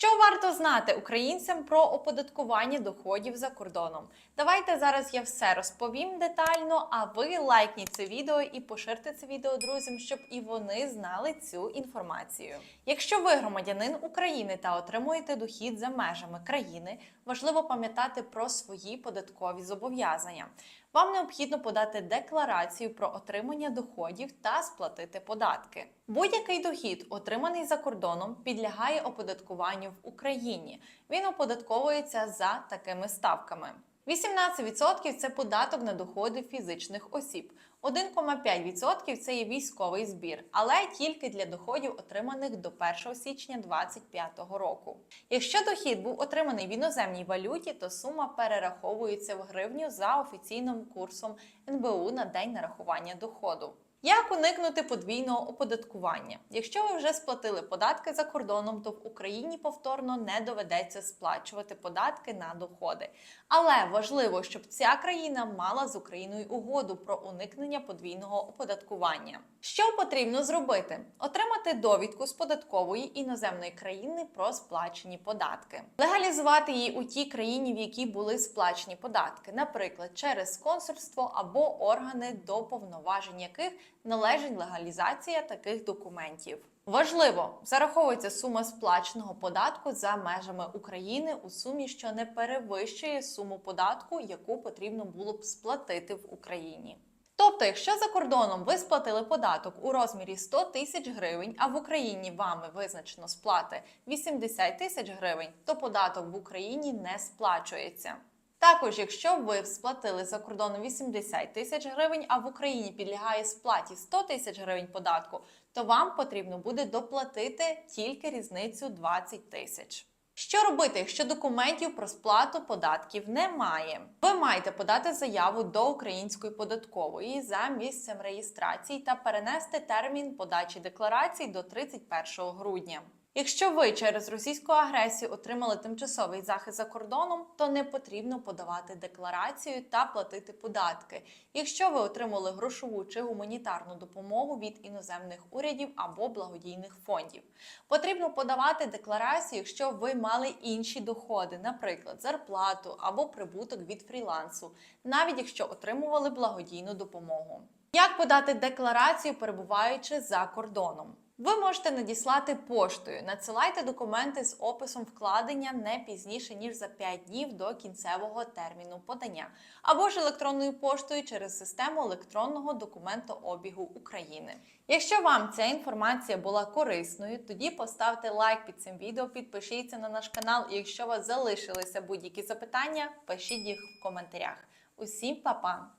Що варто знати українцям про оподаткування доходів за кордоном? Давайте зараз я все розповім детально, а ви лайкніть це відео і поширте це відео друзям, щоб і вони знали цю інформацію. Якщо ви громадянин України та отримуєте дохід за межами країни, важливо пам'ятати про свої податкові зобов'язання. Вам необхідно подати декларацію про отримання доходів та сплатити податки. Будь-який дохід, отриманий за кордоном, підлягає оподаткуванню в Україні. Він оподатковується за такими ставками. 18% – це податок на доходи фізичних осіб. 1,5% – це є військовий збір, але тільки для доходів, отриманих до 1 січня 2025 року. Якщо дохід був отриманий в іноземній валюті, то сума перераховується в гривню за офіційним курсом НБУ на день нарахування доходу. Як уникнути подвійного оподаткування? Якщо ви вже сплатили податки за кордоном, то в Україні повторно не доведеться сплачувати податки на доходи. Але важливо, щоб ця країна мала з Україною угоду про уникнення подвійного оподаткування. Що потрібно зробити? Отримати довідку з податкової іноземної країни про сплачені податки, легалізувати її у тій країні, в якій були сплачені податки, наприклад, через консульство або органи, до повноважень яких належить легалізація таких документів. Важливо, зараховується сума сплаченого податку за межами України у сумі, що не перевищує суму податку, яку потрібно було б сплатити в Україні. Тобто, якщо за кордоном ви сплатили податок у розмірі 100 тисяч гривень, а в Україні вами визначено сплати 80 тисяч гривень, то податок в Україні не сплачується. Також, якщо ви сплатили за кордоном 80 тисяч гривень, а в Україні підлягає сплаті 100 тисяч гривень податку, то вам потрібно буде доплатити тільки різницю 20 тисяч. Що робити, якщо документів про сплату податків немає? Ви маєте подати заяву до української податкової за місцем реєстрації та перенести термін подачі декларацій до 31 грудня. Якщо ви через російську агресію отримали тимчасовий захист за кордоном, то не потрібно подавати декларацію та платити податки. Якщо ви отримали грошову чи гуманітарну допомогу від іноземних урядів або благодійних фондів, потрібно подавати декларацію, якщо ви мали інші доходи, наприклад, зарплату або прибуток від фрілансу, навіть якщо отримували благодійну допомогу. Як подати декларацію, перебуваючи за кордоном? Ви можете надіслати поштою. Надсилайте документи з описом вкладення не пізніше ніж за 5 днів до кінцевого терміну подання, або ж електронною поштою через систему електронного документообігу України. Якщо вам ця інформація була корисною, тоді поставте лайк під цим відео, підпишіться на наш канал. І якщо у вас залишилися будь-які запитання, пишіть їх в коментарях. Усім па-па!